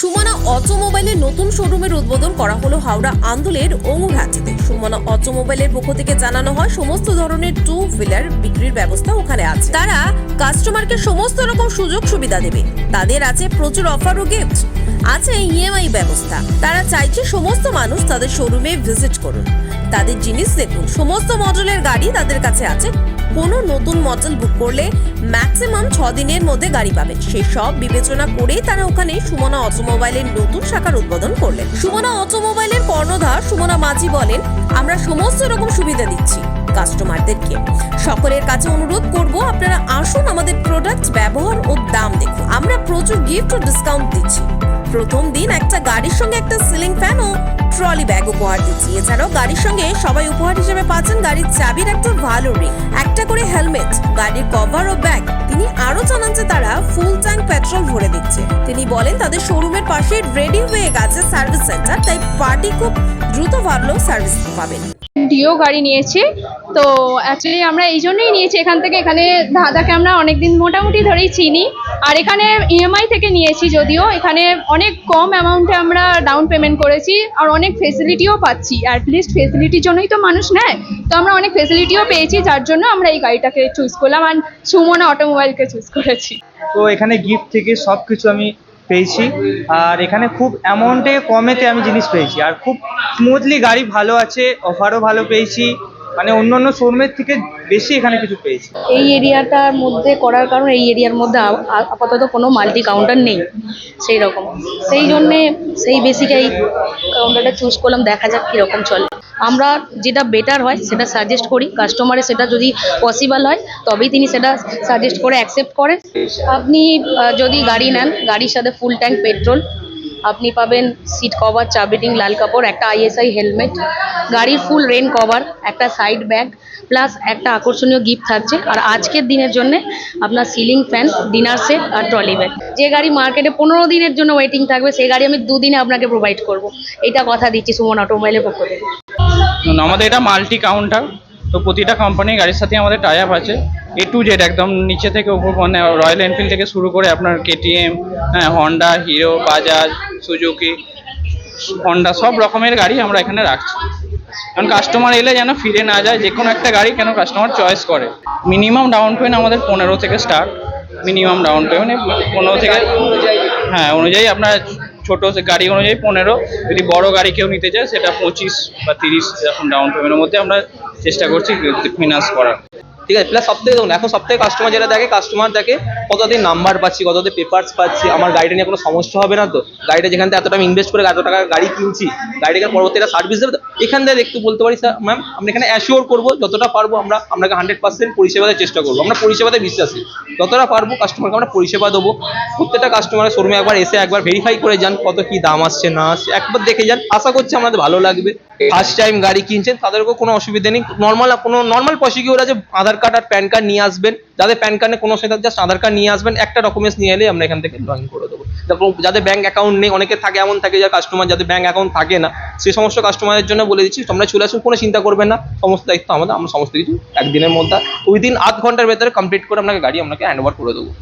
সুমনা অটোমোবাইলের নতুন শোরুমের উদ্বোধন করা হলো হাওড়া আন্দোলের অঙ্গুরহাটিতে সুমনা অটোমোবাইলের পক্ষ থেকে জানানো হয়, সমস্ত ধরনের টু হুইলার বিক্রির ব্যবস্থা ওখানে আছে। তারা কাস্টমারকে সমস্ত রকম সুযোগ সুবিধা দেবে। তাদের আছে প্রচুর অফার ও গিফট আছে ইএমআই ব্যবস্থা। তারা চাইছে সমস্ত মানুষ তাদের শোরুমে ভিজিট করুন। তাদের জিনিস দেখুন। সমস্ত মডেলের গাড়ি তাদের কাছে আছে। কোনো নতুন মডেল বুক করলে ম্যাক্সিমাম ছ দিনের মধ্যে গাড়ি পাবেন। সেই সব বিবেচনা করেই তারা ওখানে সুমনা অটোমোবাইলের নতুন শাখার উদ্বোধন করলেন। সুমনা অটোমোবাইলের কর্ণধার সুমনা মাঝি বলেন, আমরা সমস্ত রকম সুবিধা দিচ্ছি কাস্টমারদেরকে সকলের কাছে অনুরোধ করব, আপনারা আসুন আমাদের প্রোডাক্ট ব্যবহার ও দাম দেখুন। প্রচুর গিফট ও ডিসকাউন্ট দিচ্ছি। প্রথম দিন একটা গাড়ির সঙ্গে একটা সিলিং ফ্যান ও ট্রলি ব্যাগ উপহার দিচ্ছি। এছাড়াও গাড়ির সঙ্গে সবাই উপহার হিসেবে পাচ্ছেন গাড়ির চাবির একটা ভালো রিং একটা করে হেলমেট গাড়ির কভার ও ব্যাগ তিনি আরও জানান যে তারা ফুল ট্যাঙ্ক পেট্রোল ভরে দিচ্ছে। তিনি বলেন তাদের শোরুমের পাশে রেডি হয়ে গেছে সার্ভিস সেন্টার তাই পার্টি খুব দ্রুত ভালো সার্ভিস পাবেন। ডিও গাড়ি নিয়েছি তো অ্যাকচুয়ালি আমরা এই জন্যই নিয়েছি এখান থেকে। এখানে দাদাকে আমরা অনেকদিন মোটামুটি ধরেই চিনি আর এখানে ইএমআই থেকে নিয়েছি যদিও। এখানে অনেক কম অ্যামাউন্টে আমরা ডাউন পেমেন্ট করেছি আর অনেক ফেসিলিটিও পাচ্ছি। অ্যাটলিস্ট ফেসিলিটির জন্যই তো মানুষ নেয়। তো আমরা অনেক ফেসিলিটিও পেয়েছি যার জন্য আমরা এই গাড়িটাকে চুজ করলাম। আর সুমনা অটোমোবাইলকে চুজ করেছি। তো এখানে গিফট থেকে সব কিছু আমি পেয়েছি। আর এখানে খুব অ্যামাউন্টে কমেতে আমি জিনিস পেয়েছি। আর খুব স্মুথলি গাড়ি ভালো আছে অফারও ভালো পেয়েছি। মানে অন্য অন্য শোরুমের থেকে বেশি এখানে কিছু পেয়েছি। এই এরিয়াটার মধ্যে করার কারণ, এই এরিয়ার মধ্যে আপাতত কোনো মাল্টি কাউন্টার নেই সেই রকম সেই জন্যে সেই বেসিকে এই কাউন্টারটা চুজ করলাম, দেখা যাক কীরকম চলে। আমরা যেটা বেটার হয়, সেটা সাজেস্ট করি। কাস্টমারের সেটা যদি পসিবল হয়, তবেই তিনি সেটা সাজেস্ট করে অ্যাকসেপ্ট করেন। আপনি যদি গাড়ি নেন, গাড়ির সাথে ফুল ট্যাঙ্ক পেট্রোল আপনি পাবেন সিট কভার চাবিটিং লাল কাপড়, একটা আইএসআই হেলমেট গাড়ির ফুল রেন কভার একটা সাইড ব্যাগ প্লাস একটা আকর্ষণীয় গিফট থাকছে। আর আজকের দিনের জন্য আপনার সিলিং ফ্যান ডিনার সেট আর ট্রলি ব্যাগ যে গাড়ি মার্কেটে পনেরো দিনের জন্য ওয়েটিং থাকবে সেই গাড়ি আমি দুদিনে আপনাকে প্রোভাইড করব। এটা কথা দিচ্ছি সুমন অটোমোবাইলের পক্ষ থেকে। আমাদের এটা মাল্টি কাউন্টার তো প্রতিটা কোম্পানির গাড়ির সাথে আমাদের টাই আপ আছে। এ টু জেড একদম নিচে থেকে উপর মানে রয়্যাল এনফিল্ড থেকে শুরু করে আপনার কেটিএম হ্যাঁ Honda Hero Bajaj Suzuki Honda সব রকমের গাড়ি আমরা এখানে রাখছি। কারণ কাস্টমার এলে যেন ফিরে না যায়, যে কোনো একটা গাড়ি কেন কাস্টমার চয়েস করে। মিনিমাম ডাউন পেমেন্ট আমাদের পনেরো থেকে স্টার্ট মিনিমাম ডাউন পেমেন্ট পনেরো থেকে হ্যাঁ অনুযায়ী আপনার ছোট গাড়ি অনুযায়ী পনেরো, যদি বড় গাড়ি কেউ নিতে চায় সেটা পঁচিশ বা তিরিশ এরকম ডাউন পেমেন্টের মধ্যে আমরা চেষ্টা করছি ফিনান্স করার। ঠিক আছে? প্লাস সব থেকে দেখুন এখন সব থেকে কাস্টমার যেটা দেখে কাস্টমার দেখে কতদিন নাম্বার পাচ্ছি কতদিন পেপার্স পাচ্ছি আমার গাড়িটা নিয়ে কোনো সমস্যা হবে না তো? গাড়িটা যেখান থেকে এতটা আমি ইনভেস্ট করে এত টাকা গাড়ি কিনছি গাড়িটাকে পরবর্তীটা সার্ভিস দেবে তো? এখান থেকে একটু বলতে পারি স্যার ম্যাম আমরা এখানে অ্যাসিওর করব যতটা পারব আমরা আপনাকে হান্ড্রেড পার্সেন্ট পরিষেবা দেওয়ার চেষ্টা করব। আমরা পরিষেবাতে বিশ্বাসী। যতটা পারব কাস্টমারকে আমরা পরিষেবা দেবো। প্রত্যেকটা কাস্টমারের শোরুমে একবার এসে একবার ভেরিফাই করে যান কত কি দাম আসছে না আসছে। একবার দেখে যান। আশা করছি আমাদের ভালো লাগবে। ফার্স্ট টাইম গাড়ি কিনছেন তাদেরকেও কোনো অসুবিধা নেই। নর্মাল কোনো নর্মাল প্রসিকিউর আছে আধার কার্ড আর প্যান কার্ড নিয়ে আসবেন। যাদের প্যান কার্ডে কোনো অসুবিধা জাস্ট আধার কার্ড নিয়ে আসবেন, একটা ডকুমেন্টস নিয়ে এলে আমরা এখান থেকে লগ করে দেবো। যাদের ব্যাঙ্ক অ্যাকাউন্ট নেই, অনেকে থাকে এমন থাকে যার কাস্টমার যাদের ব্যাঙ্ক অ্যাকাউন্ট থাকে না সেই সমস্ত কাস্টমারের জন্য বলে দিচ্ছি, তোমরা চলে আসুন, কোনো চিন্তা করবেন না, সমস্ত দায়িত্ব আমাদের, আমরা সমস্ত কিছু একদিনের মধ্যে, উইদিন আধ ঘণ্টার ভেতরে কমপ্লিট করে আপনাকে গাড়ি, আপনাকে হ্যান্ড ওভার করে দেবো।